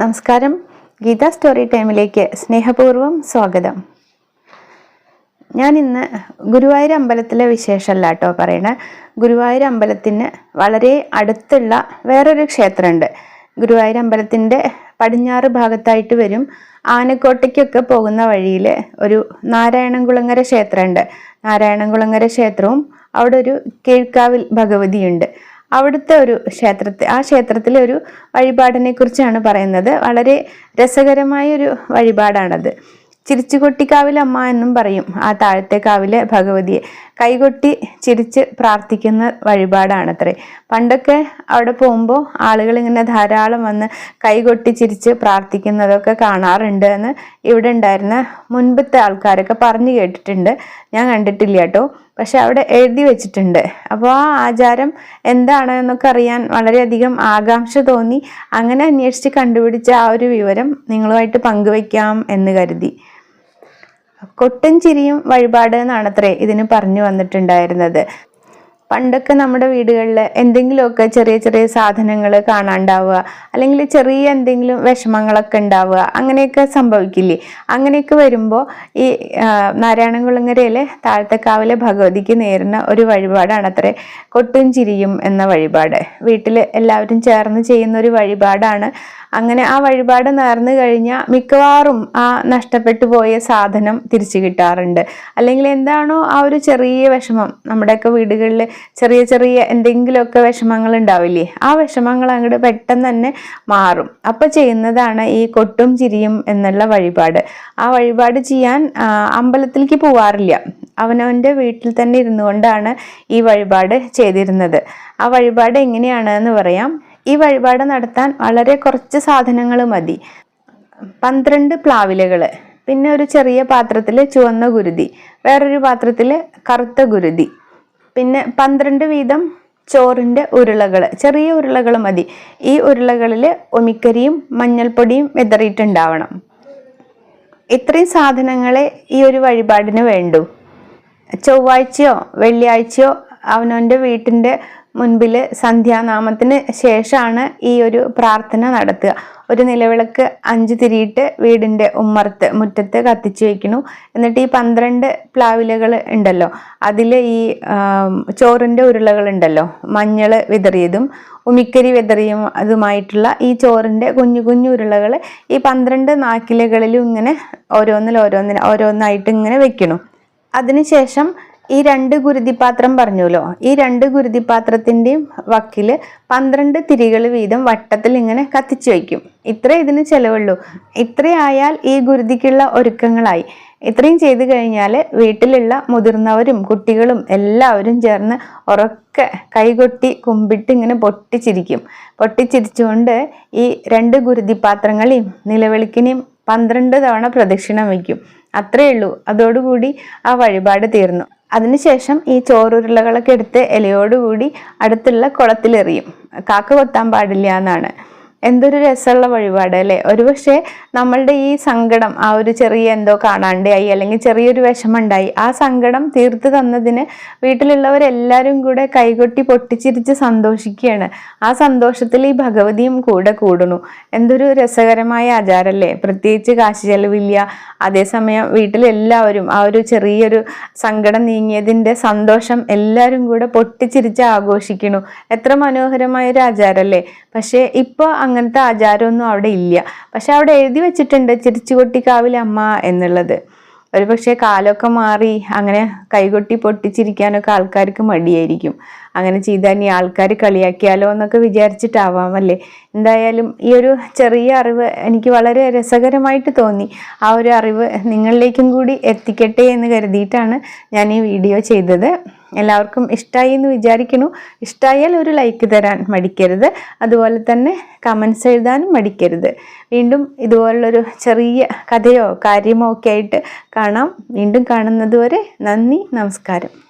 നമസ്കാരം. ഗീത സ്റ്റോറി ടൈമിലേക്ക് സ്നേഹപൂർവം സ്വാഗതം. ഞാൻ ഇന്ന് ഗുരുവായൂർ അമ്പലത്തിലെ വിശേഷമല്ല കേട്ടോ പറയണ. ഗുരുവായൂർ അമ്പലത്തിന് വളരെ അടുത്തുള്ള വേറൊരു ക്ഷേത്രമുണ്ട്. ഗുരുവായൂർ അമ്പലത്തിന്റെ പടിഞ്ഞാറ് ഭാഗത്തായിട്ട് വരും. ആനക്കോട്ടയ്ക്കൊക്കെ പോകുന്ന വഴിയിൽ ഒരു നാരായണംകുളങ്ങര ക്ഷേത്രമുണ്ട്. നാരായണംകുളങ്ങര ക്ഷേത്രവും അവിടെ ഒരു കീഴ്ക്കാവിൽ ഭഗവതിയുണ്ട്. അവിടുത്തെ ഒരു ക്ഷേത്രത്തെ ആ ക്ഷേത്രത്തിലെ ഒരു വഴിപാടിനെ കുറിച്ചാണ് പറയുന്നത്. വളരെ രസകരമായ ഒരു വഴിപാടാണത്. ചിരിച്ചുകൊട്ടിക്കാവിലെ അമ്മ എന്നും പറയും ആ താഴത്തെ കാവിലെ ഭഗവതിയെ. കൈകൊട്ടി ചിരിച്ച് പ്രാർത്ഥിക്കുന്ന വഴിപാടാണത്രേ. പണ്ടൊക്കെ അവിടെ പോകുമ്പോൾ ആളുകൾ ഇങ്ങനെ ധാരാളം വന്ന് കൈകൊട്ടി ചിരിച്ച് പ്രാർത്ഥിക്കുന്നതൊക്കെ കാണാറുണ്ട് എന്ന് ഇവിടെ ഉണ്ടായിരുന്ന മുൻപത്തെ ആൾക്കാരൊക്കെ പറഞ്ഞു കേട്ടിട്ടുണ്ട്. ഞാൻ കണ്ടിട്ടില്ല കേട്ടോ. പക്ഷെ അവിടെ എഴുതി വെച്ചിട്ടുണ്ട്. അപ്പോൾ ആ ആചാരം എന്താണ് എന്നൊക്കെ അറിയാൻ വളരെയധികം ആകാംക്ഷ തോന്നി. അങ്ങനെ അന്വേഷിച്ച് കണ്ടുപിടിച്ച ആ ഒരു വിവരം നിങ്ങളുമായിട്ട് പങ്കുവയ്ക്കാം എന്ന് കരുതി. കൊട്ടും ചിരിയും വഴിപാട് എന്നാണത്രേ ഇതിന് പറഞ്ഞു വന്നിട്ടുണ്ടായിരുന്നത്. പണ്ടൊക്കെ നമ്മുടെ വീടുകളിൽ എന്തെങ്കിലുമൊക്കെ ചെറിയ ചെറിയ സാധനങ്ങൾ കാണാണ്ടാവുക അല്ലെങ്കിൽ ചെറിയ എന്തെങ്കിലും വിഷമങ്ങളൊക്കെ ഉണ്ടാവുക അങ്ങനെയൊക്കെ സംഭവിക്കില്ലേ? അങ്ങനെയൊക്കെ വരുമ്പോൾ ഈ നാരായണകുളങ്ങരയിലെ താഴത്തെക്കാവിലെ ഭഗവതിക്ക് നേരുന്ന ഒരു വഴിപാടാണ് അത്രേ കൊട്ടും ചിരിയും എന്ന വഴിപാട്. വീട്ടിൽ എല്ലാവരും ചേർന്ന് ചെയ്യുന്ന ഒരു വഴിപാടാണ്. അങ്ങനെ ആ വഴിപാട് നേർന്നു കഴിഞ്ഞാൽ മിക്കവാറും ആ നഷ്ടപ്പെട്ടു പോയ സാധനം തിരിച്ചു കിട്ടാറുണ്ട്. അല്ലെങ്കിൽ എന്താണോ ആ ഒരു ചെറിയ വിഷമം നമ്മുടെയൊക്കെ വീടുകളിൽ ചെറിയ ചെറിയ എന്തെങ്കിലുമൊക്കെ വിഷമങ്ങൾ ഉണ്ടാവില്ലേ ആ വിഷമങ്ങൾ അങ്ങോട്ട് പെട്ടെന്ന് തന്നെ മാറും. അപ്പൊ ചെയ്യുന്നതാണ് ഈ കൊട്ടും ചിരിയും എന്നുള്ള വഴിപാട്. ആ വഴിപാട് ചെയ്യാൻ അമ്പലത്തിലേക്ക് പോവാറില്ല. അവനവന്റെ വീട്ടിൽ തന്നെ ഇരുന്നു കൊണ്ടാണ് ഈ വഴിപാട് ചെയ്തിരുന്നത്. ആ വഴിപാട് എങ്ങനെയാണ് എന്ന് പറയാം. ഈ വഴിപാട് നടത്താൻ വളരെ കുറച്ച് സാധനങ്ങൾ മതി. പന്ത്രണ്ട് പ്ലാവിലകൾ പിന്നെ ഒരു ചെറിയ പാത്രത്തിൽ ചുവന്ന ഗുരുതി വേറൊരു പാത്രത്തിൽ കറുത്ത ഗുരുതി. പിന്നെ പന്ത്രണ്ട് വീതം ചോറിന്റെ ഉരുളകൾ ചെറിയ ഉരുളകൾ മതി. ഈ ഉരുളകളിൽ ഒമിക്കരിയും മഞ്ഞൾപ്പൊടിയും വിതറിയിട്ടുണ്ടാവണം. ഇത്രയും സാധനങ്ങളെ ഈ ഒരു വഴിപാടിന് വേണ്ടു. ചൊവ്വാഴ്ചയോ വെള്ളിയാഴ്ചയോ അവനവന്റെ വീട്ടിന്റെ മുൻപിൽ സന്ധ്യാനാമത്തിന് ശേഷമാണ് ഈ ഒരു പ്രാർത്ഥന നടത്തുക. ഒരു നിലവിളക്ക് അഞ്ച് തിരിയിട്ട് വീടിന്റെ ഉമ്മർത്ത് മുറ്റത്ത് കത്തിച്ചു വയ്ക്കണു എന്നിട്ട് ഈ പന്ത്രണ്ട് പ്ലാവിലകൾ ഉണ്ടല്ലോ അതിൽ ഈ ചോറിന്റെ ഉരുളകൾ ഉണ്ടല്ലോ മഞ്ഞൾ വിതറിയതും ഉമിക്കരി വിതറിയും അതുമായിട്ടുള്ള ഈ ചോറിന്റെ കുഞ്ഞു കുഞ്ഞു ഉരുളകൾ ഈ പന്ത്രണ്ട് നാക്കിലകളിലും ഇങ്ങനെ ഓരോന്നിൽ ഓരോന്നിന് ഓരോന്നായിട്ട് ഇങ്ങനെ വെക്കണം അതിനുശേഷം ഈ രണ്ട് ഗുരുതിപാത്രം പറഞ്ഞല്ലോ ഈ രണ്ട് ഗുരുതിപാത്രത്തിന്റെയും വക്കിൽ പന്ത്രണ്ട് തിരികൾ വീതം വട്ടത്തിൽ ഇങ്ങനെ കത്തിച്ചു വയ്ക്കും. ഇത്ര ഇതിന് ചെലവുള്ളൂ. ഇത്രയായാൽ ഈ ഗുരുതിക്കുള്ള ഒരുക്കങ്ങളായി. ഇത്രയും ചെയ്തു കഴിഞ്ഞാൽ വീട്ടിലുള്ള മുതിർന്നവരും കുട്ടികളും എല്ലാവരും ചേർന്ന് ഉറക്കെ കൈകൊട്ടി കുമ്പിട്ട് ഇങ്ങനെ പൊട്ടിച്ചിരിക്കും. പൊട്ടിച്ചിരിച്ചുകൊണ്ട് ഈ രണ്ട് ഗുരുതിപാത്രങ്ങളെയും നിലവിളിക്കിനെയും പന്ത്രണ്ട് തവണ പ്രദക്ഷിണം വയ്ക്കും. അത്രയേ ഉള്ളൂ. അതോടുകൂടി ആ വഴിപാട് തീർന്നു. അതിനുശേഷം ഈ ചോറുരുളകളൊക്കെ എടുത്ത് ഇലയോടുകൂടി അടുത്തുള്ള കുളത്തിലെറിയും. കാക്ക കൊത്താൻ പാടില്ല എന്നാണ്. എന്തൊരു രസമുള്ള വഴിപാട് അല്ലേ? ഒരുപക്ഷെ നമ്മളുടെ ഈ സങ്കടം ആ ഒരു ചെറിയ എന്തോ കാണാണ്ടായി അല്ലെങ്കിൽ ചെറിയൊരു വിഷമുണ്ടായി ആ സങ്കടം തീർത്തു തന്നതിന് വീട്ടിലുള്ളവരെല്ലാവരും കൂടെ കൈകൊട്ടി പൊട്ടിച്ചിരിച്ച് സന്തോഷിക്കുകയാണ്. ആ സന്തോഷത്തിൽ ഈ ഭഗവതിയും കൂടെ കൂടുന്നു. എന്തൊരു രസകരമായ ആചാരമല്ലേ? പ്രത്യേകിച്ച് കാശി ചെലവില്ല. അതേസമയം വീട്ടിലെല്ലാവരും ആ ഒരു ചെറിയൊരു സങ്കടം നീങ്ങിയതിന്റെ സന്തോഷം എല്ലാവരും കൂടെ പൊട്ടിച്ചിരിച്ച് ആഘോഷിക്കുന്നു. എത്ര മനോഹരമായൊരു ആചാരമല്ലേ? പക്ഷേ ഇപ്പോൾ അങ്ങനത്തെ ആചാരമൊന്നും അവിടെ ഇല്ല. പക്ഷെ അവിടെ എഴുതി വെച്ചിട്ടുണ്ട് ചിരിച്ചുകൊട്ടിക്കാവിലെ അമ്മ എന്നുള്ളത്. ഒരു പക്ഷേ കാലമൊക്കെ മാറി അങ്ങനെ കൈകൊട്ടി പൊട്ടിച്ചിരിക്കാനൊക്കെ ആൾക്കാർക്ക് മടിയായിരിക്കും. അങ്ങനെ ചെയ്താൽ ഇനി ആൾക്കാർ കളിയാക്കിയാലോ എന്നൊക്കെ വിചാരിച്ചിട്ടാവാം അല്ലേ എന്തായാലും ഈ ഒരു ചെറിയ അറിവ് എനിക്ക് വളരെ രസകരമായിട്ട് തോന്നി. ആ ഒരു അറിവ് നിങ്ങളിലേക്കും കൂടി എത്തിക്കട്ടെ എന്ന് കരുതിയിട്ടാണ് ഞാൻ ഈ വീഡിയോ ചെയ്തത്. എല്ലാവർക്കും ഇഷ്ടമായി എന്ന് വിചാരിക്കുന്നു. ഇഷ്ടമായാൽ ഒരു ലൈക്ക് തരാൻ മടിക്കരുത്. അതുപോലെ തന്നെ കമൻസ് എഴുതാനും മടിക്കരുത്. വീണ്ടും ഇതുപോലുള്ളൊരു ചെറിയ കഥയോ കാര്യമോ ഒക്കെ ആയിട്ട് കാണാം. വീണ്ടും കാണുന്നതുവരെ നന്ദി നമസ്കാരം.